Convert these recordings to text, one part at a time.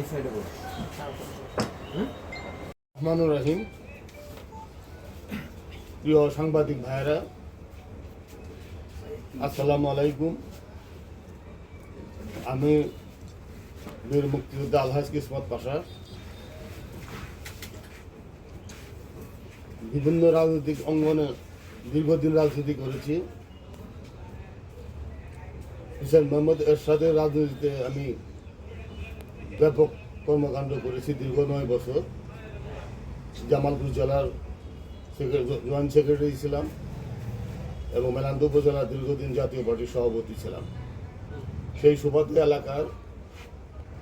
এই সাইডে বল। রহমানুর রাহিম। প্রিয় সাংবাদিক ভাইয়েরা আসসালামু আলাইকুম। আমি বীর মুক্তিযোদ্ধা আলহাজ কিসমত পাশা। বিভিন্ন রাজনৈতিক অঙ্গনে দীর্ঘদিন রাজনীতি করেছি। হুসেন মোহাম্মদ এরশাদের রাজনীতিতে আমি ব্যাপক কর্মকাণ্ড করেছি দীর্ঘ নয় বছর। জামালপুর জেলার জয়েন্ট সেক্রেটারি ছিলাম এবং মেলান্দ উপজেলার দীর্ঘদিন জাতীয় পার্টির সভাপতি ছিলাম। সেই সুবাদে এলাকার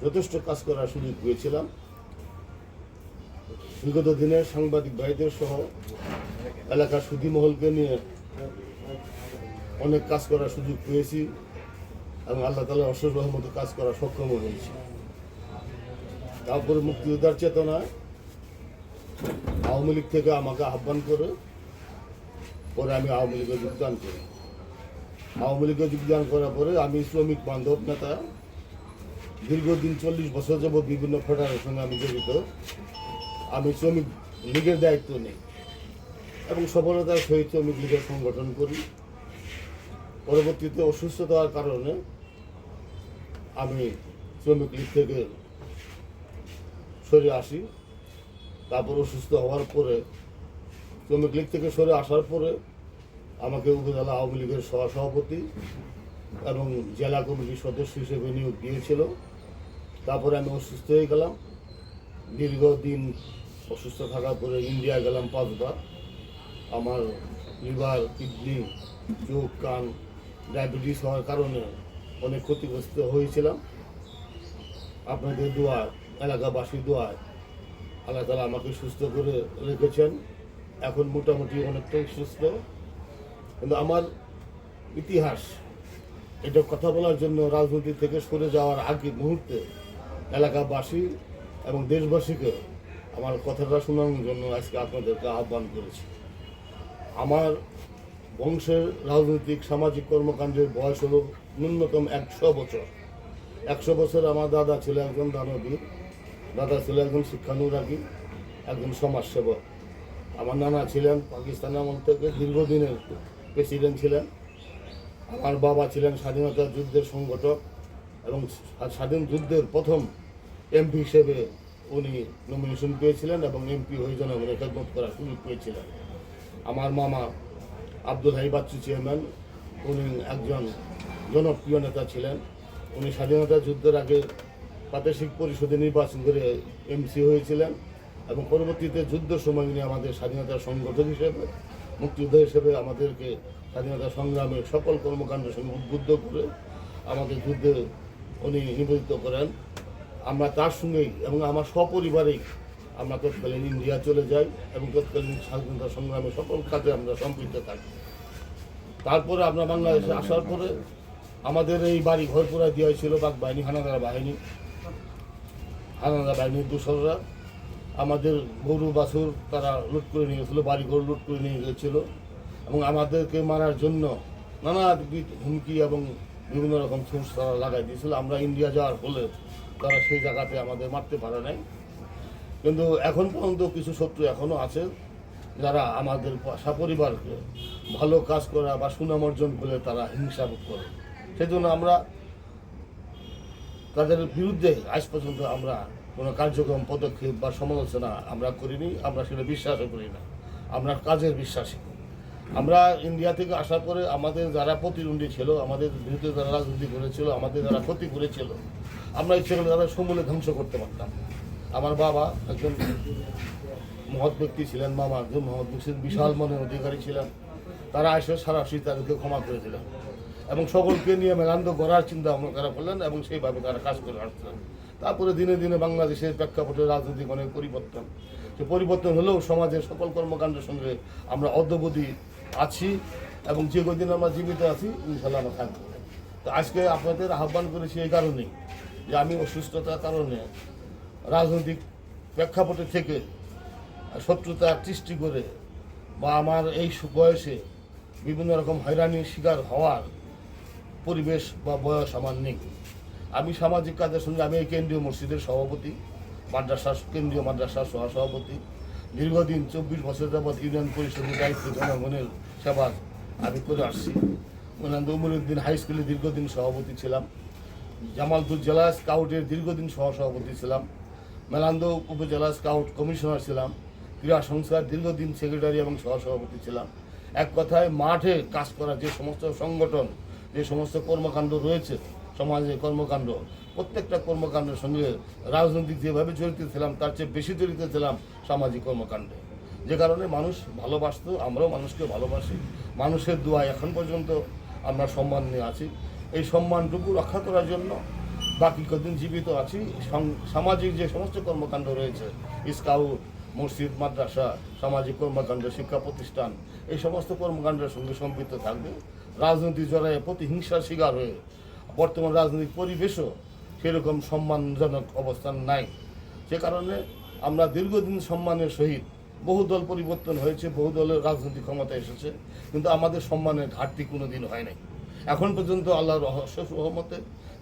যথেষ্ট কাজ করার সুযোগ পেয়েছিলাম। বিগত দিনের সাংবাদিক ভাইদের সহ এলাকার সুধীমহলকে নিয়ে অনেক কাজ করার সুযোগ পেয়েছি এবং আল্লাহ তালা অশ্বর রহমত কাজ করার সক্ষম হয়েছি। তারপরে মুক্তিযোদ্ধার চেতনায় আওয়ামী লীগ থেকে আমাকে আহ্বান করে, পরে আমি আওয়ামী লীগে যোগদান করি। আওয়ামী লীগে যোগদান করার পরে আমি শ্রমিক বান্ধব নেতা। দীর্ঘদিন চল্লিশ বছর যাবৎ বিভিন্ন ফেডারেশনে আমি জড়িত। আমি শ্রমিক লীগের দায়িত্ব নেই এবং সফলতার সহিত শ্রমিক লীগের সংগঠন করি। পরবর্তীতে অসুস্থতার কারণে আমি শ্রমিক লীগ থেকে সরে আসি। তারপর অসুস্থ হওয়ার পরে শ্রমিক লীগ থেকে সরে আসার পরে আমাকে উপজেলা আওয়ামী লীগের সহসভাপতি এবং জেলা কমিটির সদস্য হিসেবে নিয়োগ দিয়েছিল। তারপরে আমি অসুস্থ হয়ে গেলাম। দীর্ঘদিন অসুস্থ থাকার পরে ইন্ডিয়া গেলাম পাঁচবার। আমার লিভার, কিডনি, চোখ, কান ডায়াবেটিস হওয়ার কারণে অনেক ক্ষতিগ্রস্ত হয়েছিলাম। আপনাদের দোয়া এলাকাবাসীর দোয়ায় আল্লাহ তালা আমাকে সুস্থ করে রেখেছেন। এখন মোটামুটি অনেকটাই সুস্থ। কিন্তু আমার ইতিহাস, এটা কথা বলার জন্য রাজনীতি থেকে সরে যাওয়ার আগে মুহূর্তে এলাকাবাসী এবং দেশবাসীকে আমার কথাটা শোনানোর জন্য আজকে আপনাদেরকে আহ্বান করেছি। আমার বংশের রাজনৈতিক, সামাজিক কর্মকাণ্ডের বয়স হলো ন্যূনতম একশো বছর। একশো বছর আমার দাদা ছিল একজন দানবীর দাদা ছিল একজন শিক্ষানুরাগী, একজন সমাজসেবক। আমার নানা ছিলেন পাকিস্তান আমল থেকে, দীর্ঘদিনের প্রেসিডেন্ট ছিলেন। আমার বাবা ছিলেন স্বাধীনতা যুদ্ধের সংগঠক এবং স্বাধীন যুদ্ধের প্রথম এমপি হিসেবে উনি নমিনেশন পেয়েছিলেন এবং এমপি হয়ে জনগণের খেদমত করার সুযোগ পেয়েছিলেন। আমার মামা আব্দুল হাই বাচ্চু চেয়ারম্যান, উনি একজন জনপ্রিয় নেতা ছিলেন। উনি স্বাধীনতা যুদ্ধের আগে প্রাদেশিক পরিষদে নির্বাচন করে এমসি হয়েছিলেন এবং পরবর্তীতে যুদ্ধ সময় উনি আমাদের স্বাধীনতা সংগঠক হিসেবে, মুক্তিযোদ্ধা হিসেবে আমাদেরকে স্বাধীনতা সংগ্রামের সকল কর্মকাণ্ডের সঙ্গে উদ্বুদ্ধ করে আমাদের যুদ্ধে উনি নিবেদিত করেন। আমরা তার সঙ্গেই এবং আমার সপরিবারেই আমরা তৎকালীন ইন্ডিয়া চলে যাই এবং তৎকালীন স্বাধীনতা সংগ্রামে সকল কাজে আমরা সম্পৃক্ত থাকি। তারপরে আমরা বাংলাদেশে আসার পরে আমাদের এই বাড়ি ঘর পুরা দেওয়া ছিল বাঘ বাহিনী হানাদার বাহিনী। হানাদার বাহিনীর দূষররা আমাদের গরু, বাছুর তারা লুট করে নিয়ে গেছিল বাড়ি ঘর লুট করে নিয়ে গেছিল। এবং আমাদেরকে মারার জন্য নানাবিধ হুমকি এবং বিভিন্ন রকম সোর্স তারা লাগাই দিয়েছিল। আমরা ইন্ডিয়া যাওয়ার ফলে তারা সেই জায়গাতে আমাদের মারতে পারে নাই। কিন্তু এখন পর্যন্ত কিছু শত্রু এখনও আছে যারা আমাদের সপরিবারকে ভালো কাজ করা বা সুনাম অর্জন করে তারা হিংসা করে। সেজন্য আমরা তাদের বিরুদ্ধে আজ পর্যন্ত আমরা কোনো কার্যক্রম, পদক্ষেপ বা সমালোচনা আমরা করিনি, আমরা সেটা বিশ্বাসও করি না। আমরা কাজের বিশ্বাসী। আমরা ইন্ডিয়া থেকে আসার পরে আমাদের যারা প্রতিদ্বন্দ্বী ছিল, আমাদের বিরুদ্ধে যারা রাজনীতি করেছিল, আমাদের যারা ক্ষতি করেছিল, আমরা ইচ্ছে করলে তাদের সমূলে ধ্বংস করতে পারতাম। আমার বাবা একজন মহৎ ব্যক্তি ছিলেন, মামা একজন মহৎ ব্যক্তি বিশাল মনের অধিকারী ছিলেন। তারা এসে সরাসরি তাদেরকে ক্ষমা করে দিলেন। এবং সকলকে নিয়ে মেলান্দ গড়ার চিন্তা ভাবনা তারা করলেন এবং সেইভাবে তারা কাজ করে আসলেন তারপরে দিনে দিনে বাংলাদেশের প্রেক্ষাপটে রাজনৈতিক অনেক পরিবর্তন। সে পরিবর্তন হলেও সমাজের সকল কর্মকাণ্ডের সঙ্গে আমরা অদ্যবধি আছি এবং যে কদিন আমরা জীবিত আছি ইনশাল্লাহ আমরা থাকব। তো আজকে আপনাদের আহ্বান করেছি এই কারণেই যে আমি অসুস্থতার কারণে রাজনৈতিক প্রেক্ষাপটে থেকে শত্রুতা সৃষ্টি করে বা আমার এই বয়সে বিভিন্ন রকম হয়রানির শিকার হওয়ার পরিবেশ বা বয়স আমার নেই। আমি সামাজিক কাজের সঙ্গে আমি এই কেন্দ্রীয় মসজিদের সভাপতি মাদ্রাসা কেন্দ্রীয় মাদ্রাসার সহসভাপতি। দীর্ঘদিন চব্বিশ বছর যাবৎ ইউনিয়ন পরিষদের দায়িত্ব জনগণের সেবা আমি করে আসছি। মোনান্দ উমরুদ্দিন হাই স্কুলে দীর্ঘদিন সভাপতি ছিলাম। জামালপুর জেলা স্কাউটের দীর্ঘদিন সহসভাপতি ছিলাম। মেলান্দ উপজেলা স্কাউট কমিশনার ছিলাম। ক্রীড়া সংস্থার দীর্ঘদিন সেক্রেটারি এবং সহসভাপতি ছিলাম। এক কথায় মাঠে কাজ করা যে সমস্ত সংগঠন যে সমস্ত কর্মকাণ্ড রয়েছে, সমাজে কর্মকাণ্ড, প্রত্যেকটা কর্মকাণ্ডের সঙ্গে রাজনৈতিক যেভাবে জড়িত ছিলাম, তার চেয়ে বেশি জড়িত ছিলাম সামাজিক কর্মকাণ্ডে। যে কারণে মানুষ ভালোবাসতো, আমরাও মানুষকে ভালোবাসি। মানুষের দোয়া এখন পর্যন্ত আমরা সম্মান নিয়ে আছি। এই সম্মানটুকু রক্ষা করার জন্য বাকি কদিন জীবিত আছি। সামাজিক যে সমস্ত কর্মকাণ্ড রয়েছে স্কাউট মসজিদ, মাদ্রাসা, সামাজিক কর্মকাণ্ড, শিক্ষা প্রতিষ্ঠান, এই সমস্ত কর্মকাণ্ডের সঙ্গে সম্পৃক্ত থাকবে। রাজনৈতিক জড়াইয়ে প্রতিহিংসার শিকার হয়ে বর্তমান রাজনৈতিক পরিবেশও সেরকম সম্মানজনক অবস্থান নাই। সে কারণে আমরা দীর্ঘদিন সম্মানের সহিত বহু দল পরিবর্তন হয়েছে বহু দলের রাজনৈতিক ক্ষমতা এসেছে, কিন্তু আমাদের সম্মানের ঘাটতি কোনো দিন হয় নাই। এখন পর্যন্ত আল্লাহর রহস্য সহমতে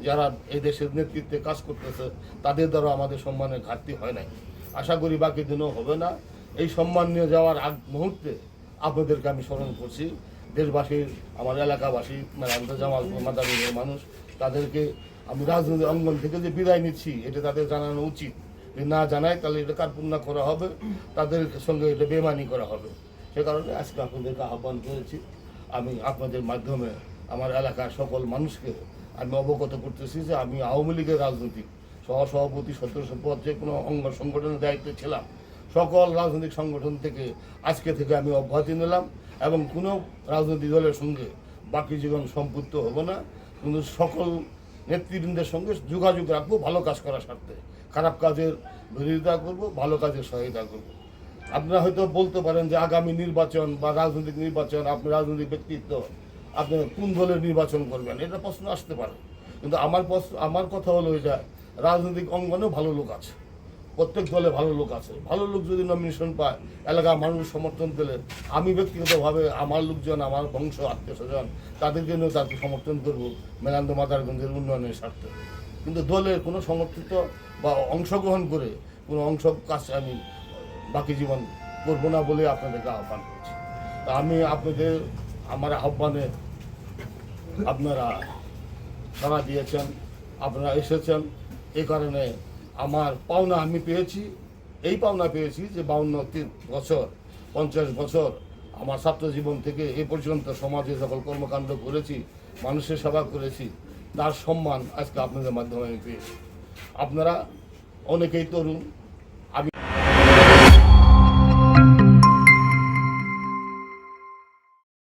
যারা এই দেশের নেতৃত্বে কাজ করতেছে, তাদের দ্বারা আমাদের সম্মানের ঘাটতি হয় নাই। আশা করি বাকি দিনও হবে না। এই সম্মান নিয়ে যাওয়ার আগ মুহূর্তে আপনাদেরকে আমি স্মরণ করছি দেশবাসীর আমার এলাকাবাসী মানে আমাদের জামালপুর মাদারীপুরের মানুষ, তাদেরকে আমি রাজনৈতিক অঙ্গন থেকে যে বিদায় নিচ্ছি, এটা তাদের জানানো উচিত। যদি না জানায়, তাহলে এটা কার্পূর্ণ করা হবে? তাদের সঙ্গে এটা বেমানি করা হবে। সে কারণে আজকে আপনাদেরকে আহ্বান করেছি। আমি আপনাদের মাধ্যমে আমার এলাকার সকল মানুষকে আমি অবগত করতেছি যে আমি আওয়ামী লীগের রাজনৈতিক সহসভাপতি সদস্য পদ যে কোনো অঙ্গ সংগঠনের দায়িত্বে ছিলাম। সকল রাজনৈতিক সংগঠন থেকে আজকে থেকে আমি অব্যাহতি নিলাম এবং কোনো রাজনৈতিক দলের সঙ্গে বাকি জীবন সম্পৃক্ত হব না। কিন্তু সকল নেতৃবৃন্দের সঙ্গে যোগাযোগ রাখব ভালো কাজ করার স্বার্থে। খারাপ কাজের বিরোধিতা করব, ভালো কাজের সহায়তা করব। আপনারা হয়তো বলতে পারেন যে আগামী নির্বাচন বা রাজনৈতিক নির্বাচন, আপনি রাজনৈতিক ব্যক্তিত্ব, আপনি কোন দলের নির্বাচন করবেন? এটা প্রশ্ন আসতে পারে। কিন্তু আমার প্রশ্ন, আমার কথা হলো এটা রাজনৈতিক অঙ্গনেও ভালো লোক আছে। প্রত্যেক দলে ভালো লোক আছে। ভালো লোক যদি নমিনেশন পায় এলাকার মানুষ সমর্থন পেলে, আমি ব্যক্তিগতভাবে আমার লোকজন, আমার বংশ, আত্মীয় স্বজন তাদের জন্য তাকে সমর্থন করব মেলান্দ মাদারগঞ্জের উন্নয়নের স্বার্থে। কিন্তু দলের কোনো সমর্থিত বা অংশগ্রহণ করে কোনো অংশ কাজ আমি বাকি জীবন করব না বলে আপনাদেরকে আহ্বান করছি। তা আমি আপনাদের আমার আহ্বানে আপনারা সাড়া দিয়েছেন, আপনারা এসেছেন। এই কারণে আমার পাওনা আমি পেয়েছি। এই পাওনা পেয়েছি যে বাউন্ন বছর, পঞ্চাশ বছর আমার ছাত্র জীবন থেকে এ পর্যন্ত সমাজে সকল কর্মকাণ্ড করেছি, মানুষের সেবা করেছি, তার সম্মান আজকে আপনাদের মাধ্যমে আমি পেয়েছি। আপনারা অনেকেই তরুণ